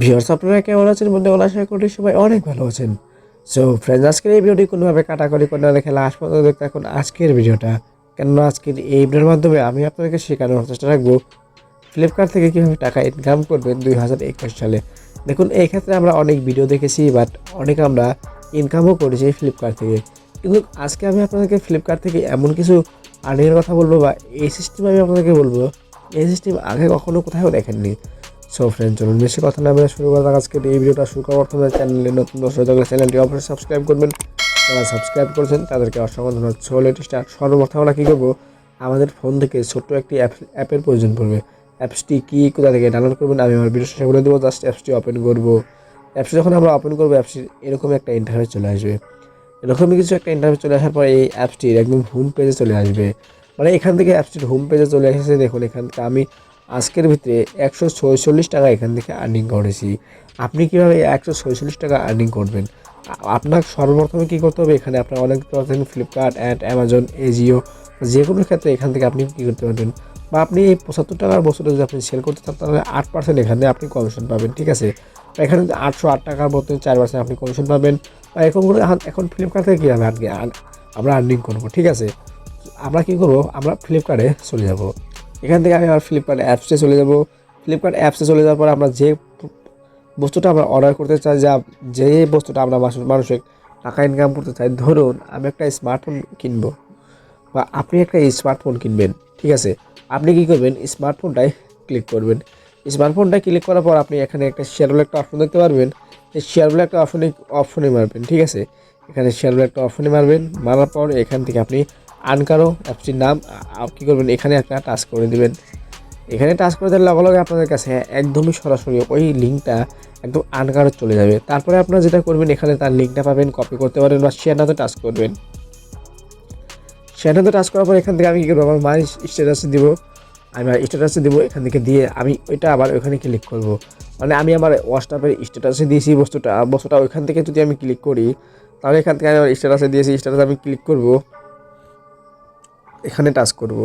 Viewers আপনারা কেমন আছেন? বলা আশা করি সবাই অনেক ভালো আছেন। সো ফ্রেন্ডস আজকের এই ভিডিওটি কোনোভাবে কাটাকলি করে না লাস্ট পর্যন্ত দেখতে এখন আজকের ভিডিওটা কেননা আজকের এই ভিডিওর মাধ্যমে আমি আপনাদেরকে শেখানোর চেষ্টা রাখব ফ্লিপকার্ট থেকে কীভাবে টাকা ইনকাম করবেন দুই হাজার একুশ সালে। দেখুন, এই ক্ষেত্রে আমরা অনেক ভিডিও দেখেছি বাট অনেক আমরা ইনকামও করেছি ফ্লিপকার্ট থেকে। কিন্তু আজকে আমি আপনাদেরকে ফ্লিপকার্ট থেকে এমন কিছু আর্নিংয়ের কথা বলব বা এই সিস্টেম আমি আপনাদেরকে বলব, এই সিস্টেম আগে কখনো কোথাও দেখেননি। সো ফ্রেন্ড চলুন বেশি কথা না বলে শুরু করা আজকে এই ভিডিওটা শুরু করার প্রথমে চ্যানেলে নতুন দর্শক থাকলে চ্যানেলটি অবশ্যই সাবস্ক্রাইব করবেন। যারা সাবস্ক্রাইব করেছেন, তাদেরকে অসংখ্য ধন্যবাদ। সো লেটেস্ট সর্বপ্রথম আমরা কী করব? আমাদের ফোন থেকে ছোট্ট একটি অ্যাপ অ্যাপের প্রয়োজন পড়বে। অ্যাপসটি কী, কোথা থেকে ডাউনলোড করবেন, আমি আমার ভিডিও শেষে বলে দেবো। জাস্ট অ্যাপসটি ওপেন করব। অ্যাপসটি যখন আমরা ওপেন করব, অ্যাপসটি এরকম একটা ইন্টারফেস চলে আসবে। এরকমই কিছু একটা ইন্টারফেস চলে আসার পর এই অ্যাপসটির একদম হোম পেজে চলে আসবে। মানে এখান থেকে অ্যাপসটির হোম পেজে চলে এসেছে। দেখুন এখান থেকে আমি আজকের ভিতরে একশো ছয়চল্লিশ টাকা এখান থেকে আর্নিং করেছি। আপনি কীভাবে একশো ছয়চল্লিশ টাকা আর্নিং করবেন? আপনার সর্বপ্রথমে কী করতে হবে? এখানে আপনার অনেক পাচ্ছেন ফ্লিপকার্ট অ্যান্ড অ্যামাজন এজিও যে কোনো ক্ষেত্রে এখান থেকে আপনি কী করতে পারবেন? বা আপনি এই পঁচাত্তর টাকার বস্তুটা যদি আপনি সেল করতে চান, তাহলে আট পার্সেন্ট এখানে আপনি কমিশন পাবেন, ঠিক আছে? এখানে আটশো আট টাকার মতো চার পার্সেন্ট আপনি কমিশন পাবেন, বা এরকম করে এখন- এখন ফ্লিপকার্ট থেকে কীভাবে আর্নি আমরা আর্নিং করব, ঠিক আছে? আমরা কী করব? আমরা ফ্লিপকার্টে চলে যাব। এখান থেকে আমি আমার ফ্লিপকার্ট অ্যাপসে চলে যাব। ফ্লিপকার্ট অ্যাপসে চলে যাওয়ার পর আমরা যে বস্তুটা আমরা অর্ডার করতে চাই, যা যে বস্তুটা আমরা মানুষ- মানুষের টাকা ইনকাম করতে চাই, ধরুন আমি একটা স্মার্টফোন কিনবো বা আপনি একটা স্মার্টফোন কিনবেন, ঠিক আছে? আপনি কী করবেন? স্মার্টফোনটায় ক্লিক করবেন। স্মার্টফোনটায় ক্লিক করার পর আপনি এখানে একটা শেয়ার বলে একটা অপশন দেখতে পারবেন। এই শেয়ার বলে একটা অপশনে অপশনে মারবেন, ঠিক আছে? এখানে শেয়ার বলে একটা অপশনে মারবেন, মারার পর এখান থেকে আপনি আনকারো অ্যাপসটির নাম কী করবেন, এখানে একটা টাচ করে দেবেন। এখানে টাচ করে দেওয়ার লগে লগে আপনাদের কাছে একদমই সরাসরি ওই লিঙ্কটা একদম আনকারো চলে যাবে। তারপরে আপনারা যেটা করবেন, এখানে তার লিঙ্কটা পাবেন, কপি করতে পারেন বা শেয়ার নাতে টাচ করবেন। সেটাতে টাচ করার পর এখান থেকে আমি কী করব, আমার মাই স্ট্যাটাসে দিব, আমি আমার স্ট্যাটাসে দেবো, এখান থেকে দিয়ে আমি ওইটা আবার ওইখানে ক্লিক করব। মানে আমি আমার হোয়াটসঅ্যাপের স্ট্যাটাসে দিয়েছি বস্তুটা বস্তুটা ওইখান থেকে যদি আমি ক্লিক করি, তাহলে এখান থেকে আমি আমার স্ট্যাটাসে দিয়েছি স্ট্যাটাসে আমি ক্লিক করব। এখানে টাচ করব।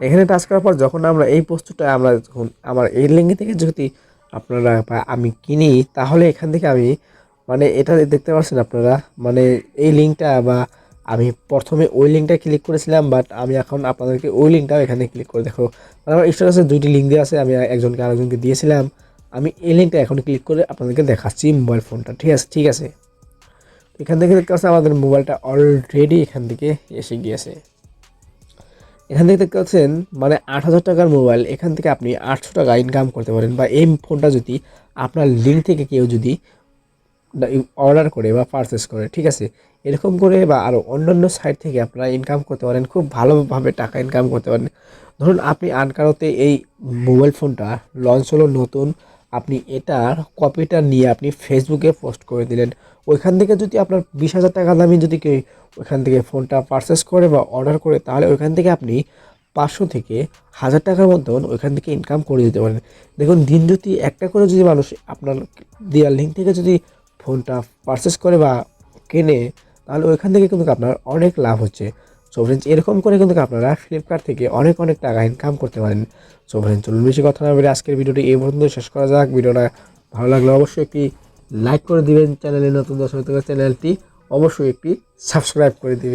এখানে টাচ করার পর যখন আমরা এই বস্তুটা আমরা যখন, আমার এই লিঙ্ক থেকে যদি আপনারা আমি কিনি, তাহলে এখান থেকে আমি মানে এটা দেখতে পাচ্ছেন আপনারা মানে এই লিঙ্কটা বা আমি প্রথমে ওই লিঙ্কটা ক্লিক করেছিলাম বাট আমি এখন আপনাদেরকে ওই লিঙ্কটাও এখানে ক্লিক করে দেখো। মানে আমার স্ট্যাটাসে দুইটি লিঙ্ক দেওয়া আছে, আমি একজনকে আরেকজনকে দিয়েছিলাম। আমি এই লিঙ্কটা এখন ক্লিক করে আপনাদেরকে দেখাচ্ছি মোবাইল ফোনটা ঠিক আছে? ঠিক আছে? এখান থেকে দেখতে পাচ্ছেন আমাদের মোবাইলটা অলরেডি এখান থেকে এসে গিয়েছে। এখান থেকে দেখতে পাচ্ছেন মানে আট হাজার টাকার মোবাইল, এখান থেকে আপনি আটশো টাকা ইনকাম করতে পারেন বা এই ফোনটা যদি আপনার লিঙ্ক থেকে কেউ যদি অর্ডার করে বা পারচেস করে, ঠিক আছে? এরকম করে বা আরও অন্যান্য সাইট থেকে আপনারা ইনকাম করতে পারেন, খুব ভালোভাবে টাকা ইনকাম করতে পারেন। ধরুন, আপনি আনকারোতে এই মোবাইল ফোনটা লঞ্চ হলো নতুন আপনি এটার কপিটা নিয়ে আপনি ফেসবুকে পোস্ট করে দিলেন। ওইখান থেকে যদি আপনার বিশ হাজার টাকা দামি যদি কেউ ওইখান থেকে ফোনটা পারচেস করে বা অর্ডার করে, তাহলে ওইখান থেকে আপনি পাঁচশো থেকে হাজার টাকার মতন ওইখান থেকে ইনকাম করে দিতে পারেন। দেখুন দিন যদি একটা করে যদি মানুষ আপনার দেওয়ার লিঙ্ক থেকে যদি ফোনটা পারচেস করে বা কেনে, তাহলে ওইখান থেকে কিন্তু আপনার অনেক লাভ হচ্ছে। সো ফ্রেন্ডস এরকম করে কিন্তু আপনারা ফ্লিপকার্ট থেকে অনেক অনেক টাকা ইনকাম করতে পারেন। সো ফ্রেন্ডস চলুন বেশি কথা না বলে আজকের ভিডিওটি এই পর্যন্ত শেষ করা যাক। ভিডিওটা ভালো লাগলে অবশ্যই একটি লাইক করে দিবেন। চ্যানেলে নতুন দর্শক চ্যানেলটি অবশ্যই একটি সাবস্ক্রাইব করে দিবেন।